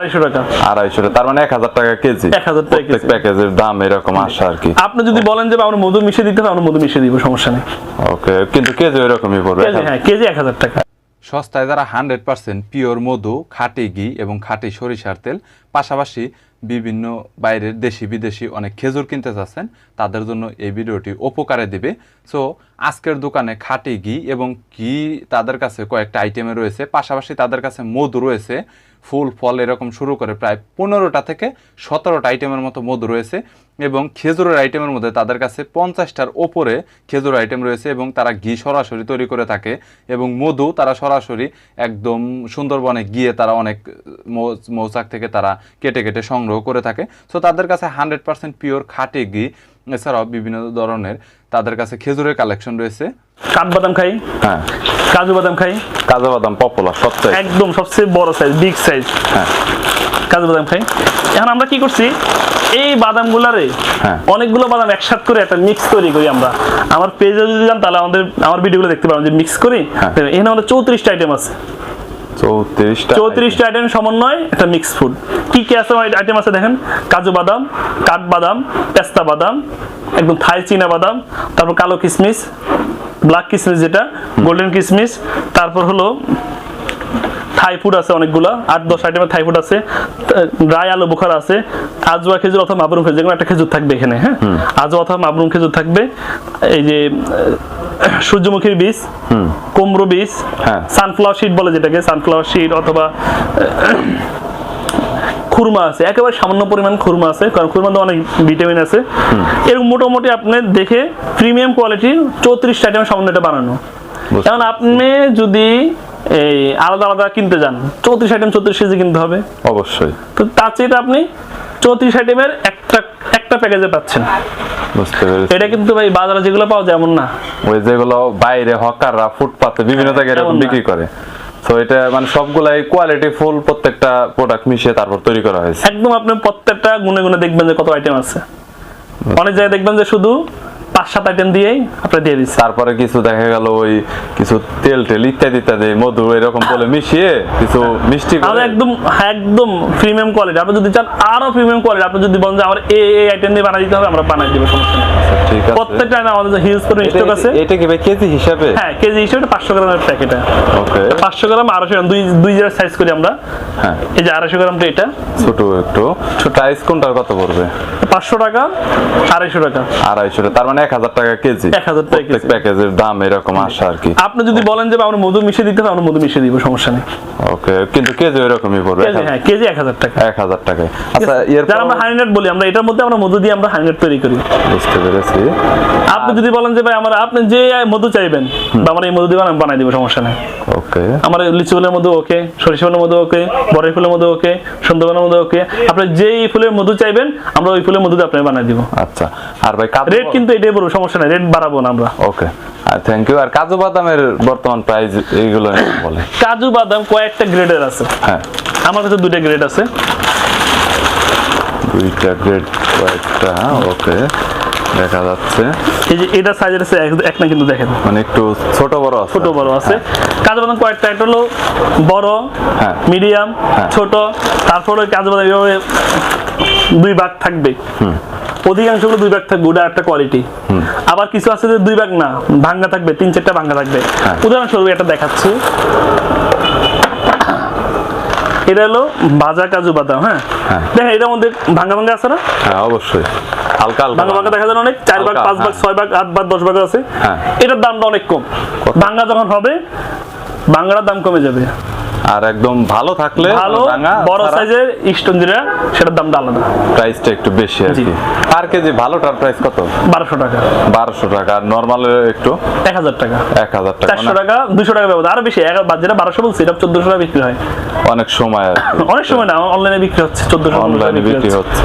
আড়াইশো টাকা। তার মানে এক হাজার টাকা কেজি। 1000 টাকা প্যাকেজের দাম এরকম আসে আর কি। আপনি যদি বলেন যে আমরা মধু মিশিয়ে দিতে আমরা মধু মিশিয়ে দিব সমস্যা নেই। ওকে কিন্তু কেজি ওইরকমই পড়বে হ্যাঁ। কেজি এক হাজার টাকা। সস্তায় যারা হান্ড্রেড পার্সেন্ট পিওর মধু খাঁটি ঘি এবং খাঁটি সরিষার তেল পাশাপাশি বিভিন্ন বাইরের দেশি বিদেশি অনেক খেজুর কিনতে চাচ্ছেন তাদের জন্য এই ভিডিওটি উপকারে দিবে। সো আজকের দোকানে খাঁটি ঘি এবং ঘি তাদের কাছে কয়েকটা আইটেমে রয়েছে পাশাপাশি তাদের কাছে মধু রয়েছে। ফুল, ফল এরকম শুরু করে প্রায় পনেরোটা থেকে সতেরোটা আইটেমের মতো মধু রয়েছে এবং খেজুরের আইটেমের মধ্যে তাদের কাছে পঞ্চাশটার ওপরে খেজুর আইটেম রয়েছে এবং তারা ঘি সরাসরি তৈরি করে থাকে এবং মধু তারা সরাসরি একদম সুন্দরবনে গিয়ে তারা অনেক মৌচাক থেকে তারা কেটে কেটে সংগ্রহ করে থাকে। সো তাদের কাছে হান্ড্রেড পার্সেন্ট পিওর খাঁটি ঘি এছাড়াও বিভিন্ন ধরনের তাদের কাছে খেজুরের কালেকশন রয়েছে। কাঠবাদাম খাই। হ্যাঁ। কাজু বাদাম খাই। কাজু বাদাম পপুলার সবচেয়ে একদম সবচেয়ে বড় সাইজ বিগ সাইজ হ্যাঁ। কাজু বাদাম খাই। এখন আমরা কি করছি? এই বাদামগুলারে হ্যাঁ। অনেকগুলো বাদাম একসাথে করে একটা মিক্স তৈরি করি আমরা। আমার পেজে যদি যান তাহলে আমাদের আমার ভিডিওগুলো দেখতে পাবেন যে মিক্স করি। হ্যাঁ। এখানে আমাদের চৌত্রিশটা আইটেম আছে। চৌত্রিশটা চৌত্রিশটা আইটেম সমন্বয় একটা মিক্স ফুড কি কি আছে আইটেম আছে দেখেন? কাজু বাদাম কাঠ বাদাম পেস্তা বাদাম একদম থাই চীনা বাদাম তারপর কালো কিশমিশ ব্ল্যাক কিশমিশ যেটা গোল্ডেন কিশমিশ তারপর হলো থাই ফুড আছে অনেকগুলো আট দশ আইটেমের থাই ফুড আছে ড্রাই আলু বুখার আছে আজওয়া খেজুর অথবা মাবরুম খেজুর যেকোনো একটা খেজুর থাকবে এখানে হ্যাঁ? আজওয়া অথবা মাবরুম খেজুর থাকবে এই যে সূর্যমুখীর বীজ কুমড়ো বীজ হ্যাঁ। সানফ্লাওয়ার সিড বলে যেটাকে সানফ্লাওয়ার সিড অথবা খুরমা আছে। একেবারে সামান্য পরিমাণ খুরমা আছে কারণ খুরমাতে অনেক ভিটামিন আছে। এরকম মোটামুটি আপনি দেখে প্রিমিয়াম কোয়ালিটির চৌত্রিশটা আইটেম সামান্য এটা বানানো। কারণ এখন আপনি যদি এই আলাদা আলাদা কিনতে যান। চৌত্রিশ আইটেম চৌত্রিশ কেজি কিনতে হবে। অবশ্যই। তো তার চেয়ে আপনি চৌত্রিশ আইটেমের একটা একটা প্যাকেজে পাচ্ছেন। বুঝতে পেরেছি। এটা কিন্তু ভাই বাজারে যেগুলো পাওয়া যায় এমন না। ওই যেগুলো বাইরে হকাররা ফুটপাতে বিভিন্ন জায়গায় এরকম বিক্রি করে। তো এটা মানে সবগুলাই কোয়ালিটি ফুল প্রত্যেকটা প্রোডাক্ট মিশিয়ে তারপর তৈরি করা হয়েছে। একদম আপনি প্রত্যেকটা গুনে গুনে দেখবেন যে কত আইটেম আছে। অনেক জায়গায় দেখবেন যে শুধু পাঁচ সাত আইটেম দিয়েই আপনি দিয়ে দিচ্ছে তারপরে কিছু দেখা গেল ওই কিছু তেল টেল ইত্যাদি ইত্যাদি মধু এরকম বলে মিশিয়ে কিছু মিষ্টি আর একদম একদম প্রিমিয়াম কোয়ালিটি আপনি যদি চান আরও প্রিমিয়াম কোয়ালিটি আপনি যদি বলেন যে আমার এই এই আইটেম দিয়ে বানাই দিতে হবে আমরা বানাই দিব সমস্যা নেই। ঠিক আছে। প্রত্যেকটা item আমাদের হিউজ করে স্টক আছে। এটা কি ভাই কেজি হিসাবে? হ্যাঁ কেজি হিসেবে পাঁচশো গ্রামের প্যাকেট ওকে পাঁচশো গ্রাম আড়াইশো গ্রাম দুই দুই জায়গায় সাইজ করি আমরা। হ্যাঁ। এই যে গ্রামটা এটা। ছোট একটু। প্রাইস কোনটার কত পড়বে? পাঁচশো টাকা আড়াইশো টাকা। আড়াইশো তার মানে এক হাজার টাকা কেজি। 1000 টাকা কেজি। প্যাকেজের দাম এরকম আসে আর কি। আপনি যদি বলেন যে আমরা মধু মিশিয়ে দিতে হবে আমরা মধু মিশিয়ে দিব সমস্যা নেই। ওকে কিন্তু কেজি পড়বে। হ্যাঁ কেজি এক হাজার টাকা। এক হাজার টাকায় আচ্ছা এর যারা আমরা হাইনেট বলি আমরা এটার মধ্যে আমরা মধু দিয়ে আমরা হাইনেট তৈরি করি। বুঝতে পেরেছি। আপনি যদি বলেন যে ভাই আমার আপনি যে মধু চাইবেন বা আমার এই মধু দিয়ে আমি বানাই দিব সমস্যা নেই। ওকে। আমার লিচু ফুলের মধু ওকে সরিষা ফুলের মধু ওকে বড়ই ফুলের মধু ওকে সুন্দরবনের মধু ওকে আপনি যেই ফুলের মধু চাইবেন আমরা ওই ফুলের মধু দিয়ে আপনাকে বানাই দিব। আচ্ছা আর ভাই রেট কিন্তু এটাই বলব সমস্যা নেই রেট বাড়াবো না আমরা। ওকে থ্যাংক ইউ আর কাজু বাদামের বর্তমান প্রাইস এইগুলো বলে। কাজু বাদাম কয়েকটা গ্রেডের আছে। হ্যাঁ। আমার কাছে দুইটা গ্রেড আছে। দুইটা গ্রেড কয়েকটা ওকে দেখা যাচ্ছে। এই যে এটা সাইজের আছে এক- না কিন্তু দেখেন। মানে একটু ছোট বড় আছে। ছোট বড় আছে। কাজু বাদাম কয়েকটা একটা হলো বড় হ্যাঁ। মিডিয়াম হ্যাঁ। ছোট তারপরে কাজু বাদাম এভাবে দুই ভাগ থাকবে। অধিকাংশগুলো দুই থাকবে ওটা একটা কোয়ালিটি আবার কিছু আছে যে দুই ভাগ না ভাঙ্গা থাকবে তিন চারটা ভাঙ্গা থাকবে। হ্যাঁ। উদাহরণস্বরূপ এটা দেখাচ্ছি। এটা হলো ভাজা কাজু বাদাম হ্যাঁ? হ্যাঁ। দেখেন এটার মধ্যে ভাঙ্গা ভাঙ্গা আছে না? হ্যাঁ অবশ্যই। হালকা হালকা দেখা যায় অনেক? চার ভাগ পাঁচ ভাগ হ্যাঁ। ছয় ভাগ আট ভাগ দশ ভাগ আছে। এটার দামটা অনেক কম। ভাঙ্গা যখন হবে ভাঙ্গার দাম কমে যাবে। আর একদম ভালো থাকলে ভালো বড় সাইজের স্টোন যেটা সেটার দামটা আলাদা। প্রাইসটা একটু বেশি আর কি। পার কেজি ভালোটার প্রাইস কত? টাকা। বারোশো টাকা। আর নর্মাল একটু? এক হাজার টাকা। এক হাজার টাকা চারশো মানে টাকা দুশো টাকা ব্যবধান। আরও বেশি যেটা বারোশো বলছি এটা টাকা বিক্রি হয়। অনেক সময় অনেক সময় না অনলাইনে বিক্রি হচ্ছে অনলাইনে বিক্রি হচ্ছে।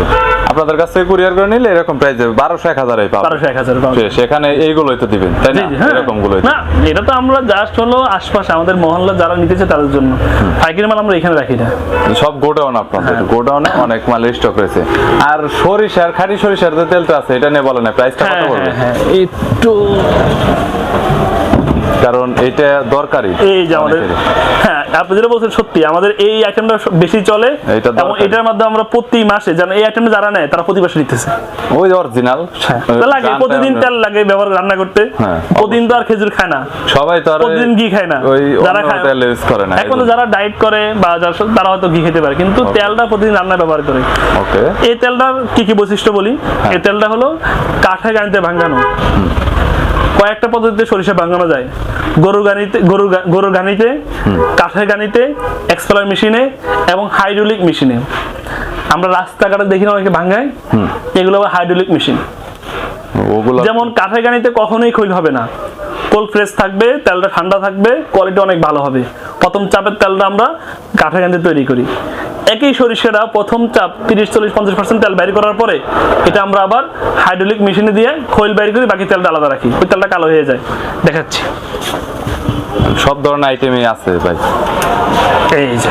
আপনাদের কাছ থেকে কুরিয়ার করে নিলে এরকম প্রাইস যাবে বারোশো এক হাজারই পাবেন। বারোশো এক হাজার সেখানে এইগুলোই তো দিবেন তাই না? হ্যাঁ। এরকম গুলোই না এটা তো আমরা জাস্ট হলো আশপাশে আমাদের মহল্লা যারা নিতেছে তাদের জন্য। পাইকারি মাল আমরা এখানে রাখি না। সব গোডাউন আপনাদের। গোডাউনে অনেক মাল স্টক রয়েছে। আর সরিষার খাঁটি সরিষার যে তেলটা আছে এটা নিয়ে বলেন প্রাইসটা কত হ্যাঁ হ্যাঁ হ্যাঁ একটু কারণ এটা দরকারি এই যে আমাদের হ্যাঁ আপনি যেটা বলছেন সত্যি আমাদের এই আইটেমটা বেশি চলে এবং এটার মাধ্যমে আমরা প্রতি মাসে যেন এই আইটেমটা যারা নেয় তারা প্রতি মাসে নিতেছে। ওই অরিজিনাল তেল লাগে প্রতিদিন তেল লাগে ব্যবহার রান্না করতে। হ্যাঁ, প্রতিদিন তো আর খেজুর খায় না। সবাই তো আর প্রতিদিন ঘি খায় না। ওই যারা খায় তেল ইউজ করে না এখন যারা ডায়েট করে বা যারা তারা হয়তো ঘি খেতে পারে কিন্তু তেলটা প্রতিদিন রান্না ব্যবহার করে। ওকে এই তেলটার কি কি বৈশিষ্ট্য বলি? এই তেলটা হলো কাঠে গানিতে ভাঙানো। কয়েকটা পদ্ধতিতে সরিষা ভাঙানো যায়। গরুর গানিতে গরুর গরুর গানিতে কাঠের গানিতে এক্সপেলার মেশিনে এবং হাইড্রোলিক মেশিনে। আমরা রাস্তাঘাটে দেখি না অনেকে ভাঙায় এগুলো হাইড্রোলিক মেশিন। যেমন কাঠের গানিতে কখনোই খৈল হবে না। কোল্ড ফ্রেশ থাকবে তেলটা ঠান্ডা থাকবে কোয়ালিটি অনেক ভালো হবে। প্রথম চাপের তেলটা আমরা কাঠের গানিতে তৈরি করি। একই সরিষাটা প্রথম চাপ তিরিশ চল্লিশ পঞ্চাশ পার্সেন্ট তেল বাইর করার পরে এটা আমরা আবার হাইড্রোলিক মেশিনে দিয়ে খৈল বাইর করি বাকি তেলটা আলাদা রাখি। ওই তেলটা কালো হয়ে যায়। দেখাচ্ছি। সব ধরনের আইটেমই আছে ভাই। এই যে।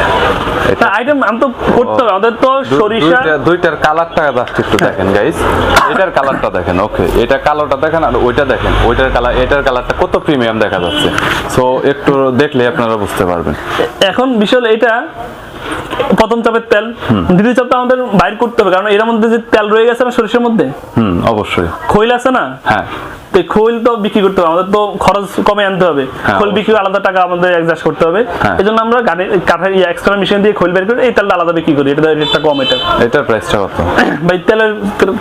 এটা- আইটেম আমি তো করতে হবে। আমাদের তো সরিষা দুইটার কালারটা জাস্ট একটু দেখেন গাইস এটার কালারটা দেখেন ওকে এটা কালোটা দেখেন আর ওইটা দেখেন। ওইটার কালার এটার কালারটা কত প্রিমিয়াম দেখা যাচ্ছে। সো একটু দেখলে আপনারা বুঝতে পারবেন। এখন বিশাল এটা প্রথম চাপের তেল দ্বিতীয় চাপটা আমাদের বাইর করতে হবে কারণ এর মধ্যে যে তেল রয়ে গেছে না সরিষার মধ্যে। হুম অবশ্যই। খৈল আছে না? হ্যাঁ। তো খৈল তো বিক্রি করতে হবে আমাদের তো খরচ কমে আনতে হবে। হ্যাঁ, খৈল বিক্রি আলাদা টাকা আমাদের অ্যাডজাস্ট করতে হবে। হ্যাঁ। এই জন্য আমরা গাড়ি কাঠের এক্সট্রা মেশিন দিয়ে খৈল বের করে এই তেলটা আলাদা বিক্রি করি এটা রেটটা কম এটা। এটার প্রাইসটা কত? ভাই তেলের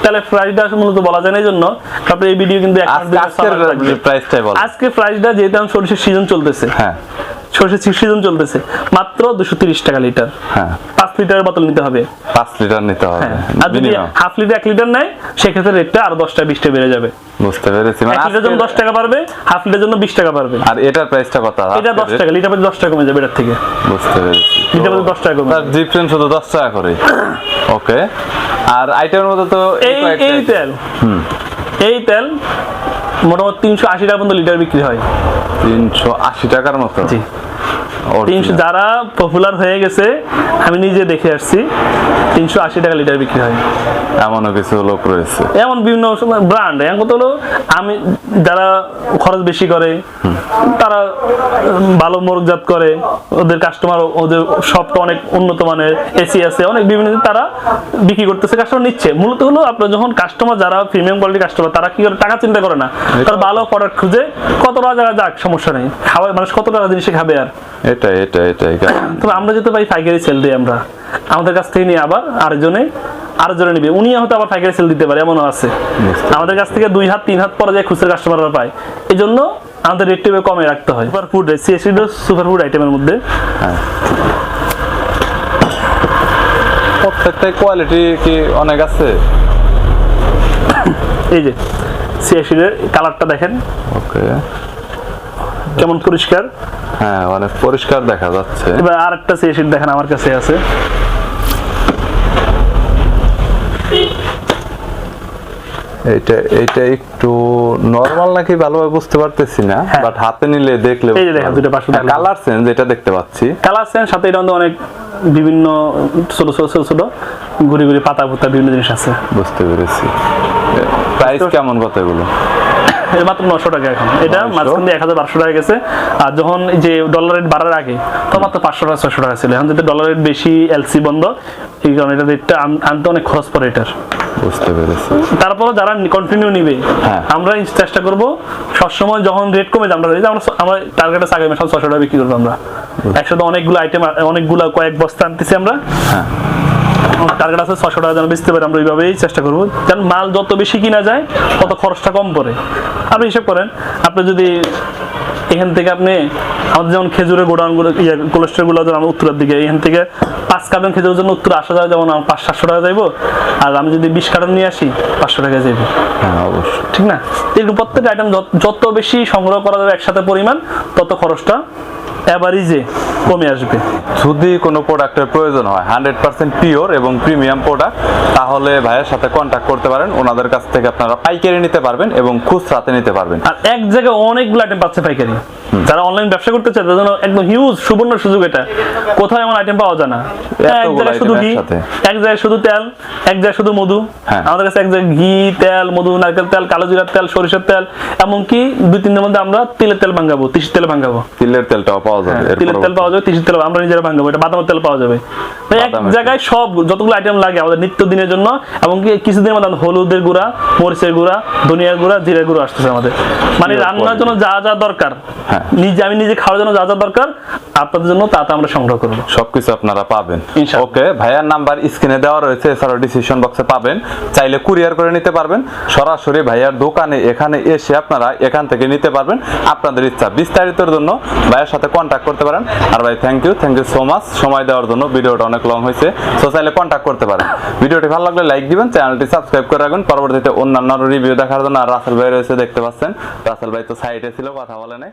তেলের প্রাইসটা মূলত বলা যায় না এই জন্য তারপরে এই ভিডিও কিন্তু আজকে। প্রাইসটাই বল। আজকে প্রাইসটা যেহেতু সরিষার সিজন চলতেছে হ্যাঁ। সরিষার সিজন চলতেছে মাত্র দুশো তিরিশ টাকা লিটার। হ্যাঁ। পাঁচ লিটারের বোতল নিতে হবে। পাঁচ লিটার নিতে হবে। হ্যাঁ। আর যদি হাফ লিটার এক লিটার নেয় সেক্ষেত্রে রেটটা আরও দশটা বিশটা বেড়ে যাবে। বুঝতে পেরেছি। মানে এক লিটার জন্য দশ টাকা পারবে হাফ লিটার জন্য বিশ টাকা পারবে আর এটার প্রাইসটা কত? এটা দশ টাকা লিটার প্রতি দশ টাকা কমে যাবে এটার থেকে। বুঝতে পেরেছি। লিটার প্রতি দশ টাকা কমে তার ডিফারেন্স শুধু দশ টাকা করে। ওকে আর আইটেমের মধ্যে তো এই এই তেল। এই তেল মোটামুটি তিনশো আশি টাকা পর্যন্ত লিটার বিক্রি হয় তিনশো আশি টাকার মতো জি। তিনশো যারা পপুলার হয়ে গেছে আমি নিজে দেখে আসছি তিনশো আশি টাকা লিটার বিক্রি হয়। এমনও কিছু লোক রয়েছে। এমন বিভিন্ন ব্র্যান্ড এখন কত হলো আমি যারা খরচ বেশি করে তারা ভালো মোরগজাত করে ওদের কাস্টমার ওদের সবটা অনেক উন্নত মানের এসি আছে অনেক বিভিন্ন তারা বিক্রি করতেছে কাস্টমার নিচ্ছে। মূলত হলো আপনার যখন কাস্টমার যারা প্রিমিয়াম কোয়ালিটি কাস্টমার তারা কি করে? টাকা চিন্তা করে না। তার ভালো প্রোডাক্ট খুঁজে কত টাকা যাক সমস্যা নেই। খাওয়া মানুষ কত টাকা জিনিসে খাবে আর? এটা এটা এটাই তবে আমরা যেতে পাই পাইকারি সেল দিই আমরা আমাদের কাছ থেকে নিয়ে আবার আরেকজনে আরেকজনে নিবে। উনি হয়তো আবার পাইকারি সেল দিতে পারে এমনও আছে। আমাদের কাছ থেকে দুই হাত তিন হাত পরে যায় খুচরা কাস্টমাররা পায়। এই জন্য আমাদের রেটটা কমে রাখতে হয়। Super food CSE super food আইটেমের মধ্যে। প্রত্যেকটাই কোয়ালিটি কি অনেক আছে? এই যে সিএসির কালারটা দেখেন। ওকে কেমন পরিষ্কার। হ্যাঁ অনেক পরিষ্কার দেখা যাচ্ছে। এবার আর একটা সিএসির দেখেন আমার কাছে আছে। এইটা এইটা একটু নরমাল নাকি ভালোভাবে বুঝতে পারতেছি না হ্যাঁ। বাট হাতে নিলে দেখলে এই যে দেখেন, দুটো টাকা। কালার চেঞ্জ এটা দেখতে পাচ্ছি। কালার সেন সাথে এটা অনেক বিভিন্ন ছোট ছোট ছোট ছোট ঘুরি ঘুরি পাতা পুতা বিভিন্ন জিনিস আছে। বুঝতে পেরেছি। প্রাইস কেমন কত এগুলো? এটা মাত্র নশো টাকা এখন। এটা 900 মাঝখান দিয়ে এক হাজার বারোশো টাকা গেছে। আর যখন যে ডলার রেট বাড়ার আগে তো মাত্র পাঁচশো টাকা ছশো টাকা ছিল। এখন যেহেতু ডলার রেট বেশি এলসি বন্ধ এই কারণে এটা রেটটা আনতে অনেক খরচ পড়ে এটার। বুঝতে পেরেছি। তারপরে যারা কন্টিনিউ নিবে হ্যাঁ। আমরা চেষ্টা করব সবসময় যখন রেট কমে যায় আমরা আমরা আমরা টার্গেটে আগে সব ছশো টাকা বিক্রি করব আমরা। একসাথে অনেকগুলো আইটেম অনেকগুলো কয়েক বস্তা আনতেছি আমরা। হ্যাঁ। টার্গেট আছে ছশো টাকা যেন বেচতে পারি আমরা ওইভাবেই চেষ্টা করব। মাল যত বেশি কিনা যায় তত খরচটা কম পড়ে। আপনি হিসাব করেন আপনি যদি এখান থেকে আপনি আমাদের যেমন খেজুরের গোডাউনগুলো ইয়ে কোলেস্ট্রলগুলো যেমন উত্তরের দিকে এখান থেকে পাঁচ কার্টন খেজুরের জন্য উত্তর আসা যায় যেমন আমার পাঁচ সাতশো টাকা যাইবো আর আমি যদি বিশ কার্টন নিয়ে আসি পাঁচশো টাকা যাইবো। হ্যাঁ অবশ্যই। ঠিক না? এরকম প্রত্যেকটা আইটেম যত বেশি সংগ্রহ করা যাবে একসাথে পরিমাণ তত খরচটা অ্যাভারেজে কমে আসবে। যদি কোনো প্রোডাক্টের প্রয়োজন হয় হান্ড্রেড পার্সেন্ট পিওর এবং প্রিমিয়াম প্রোডাক্ট তাহলে ভাইয়ের সাথে কন্ট্যাক্ট করতে পারেন। ওনাদের কাছ থেকে আপনারা পাইকারি নিতে পারবেন এবং খুচরাতে নিতে পারবেন। আর এক জায়গায় অনেকগুলো আইটেম পাচ্ছে পাইকারি। যারা অনলাইন ব্যবসা করতে চায় তাদের জন্য একদম হিউজ সুবর্ণ সুযোগ এটা। কোথাও এমন আইটেম পাওয়া যায় না। এক জায়গায় শুধু ঘি এক জায়গায় শুধু তেল এক জায়গায় শুধু মধু। হ্যাঁ। আমাদের কাছে এক জায়গায় ঘি তেল মধু নারকেল তেল কালো জিরার তেল সরিষার তেল এমনকি দুই তিন দিনের মধ্যে আমরা তিলের তেল ভাঙাবো তিসির তেল ভাঙাবো। তিলের তেলটাও পাওয়া যাবে হ্যাঁ, তিলের তেল পাওয়া যাবে তিসির তেল আমরা নিজেরা ভাঙাবো এটা বাদামের তেল পাওয়া যাবে। এক জায়গায় সব যতগুলো আইটেম লাগে আমাদের নিত্য দিনের জন্য এমনকি কিছুদিনের মধ্যে আমাদের হলুদের গুঁড়া মরিচের গুঁড়া ধনিয়ার গুঁড়া জিরের গুঁড়া আসতেছে আমাদের। মানে রান্নার জন্য যা যা দরকার। হ্যাঁ। নিজে আমি নিজে খাওয়ার জন্য যা যা দরকার আপনাদের জন্য তা আমরা সংগ্রহ করব। সবকিছু আপনারা পাবেন। ওকে ভাইয়ার নাম্বার স্ক্রিনে দেওয়া রয়েছে এছাড়াও ডিসিশন বক্সে পাবেন। চাইলে কুরিয়ার করে নিতে পারবেন। সরাসরি ভাইয়ার দোকানে এখানে এসে আপনারা এখান থেকে নিতে পারবেন আপনাদের ইচ্ছা। বিস্তারিতর জন্য ভাইয়ের সাথে কন্ট্যাক্ট করতে পারেন। আর ভাই thank you thank you so much সময় দেওয়ার জন্য ভিডিওটা অনেক লং হয়েছে। সো চাইলে কন্ট্যাক্ট করতে পারেন। ভিডিওটি ভালো লাগলে লাইক দিবেন চ্যানেলটি সাবস্ক্রাইব করে রাখবেন। পরবর্তীতে অন্যান্য রিভিউ দেখার জন্য আর রাসেল ভাই রয়েছে দেখতে পাচ্ছেন। রাসেল ভাই তো সাইডে ছিল কথা বলে নাই।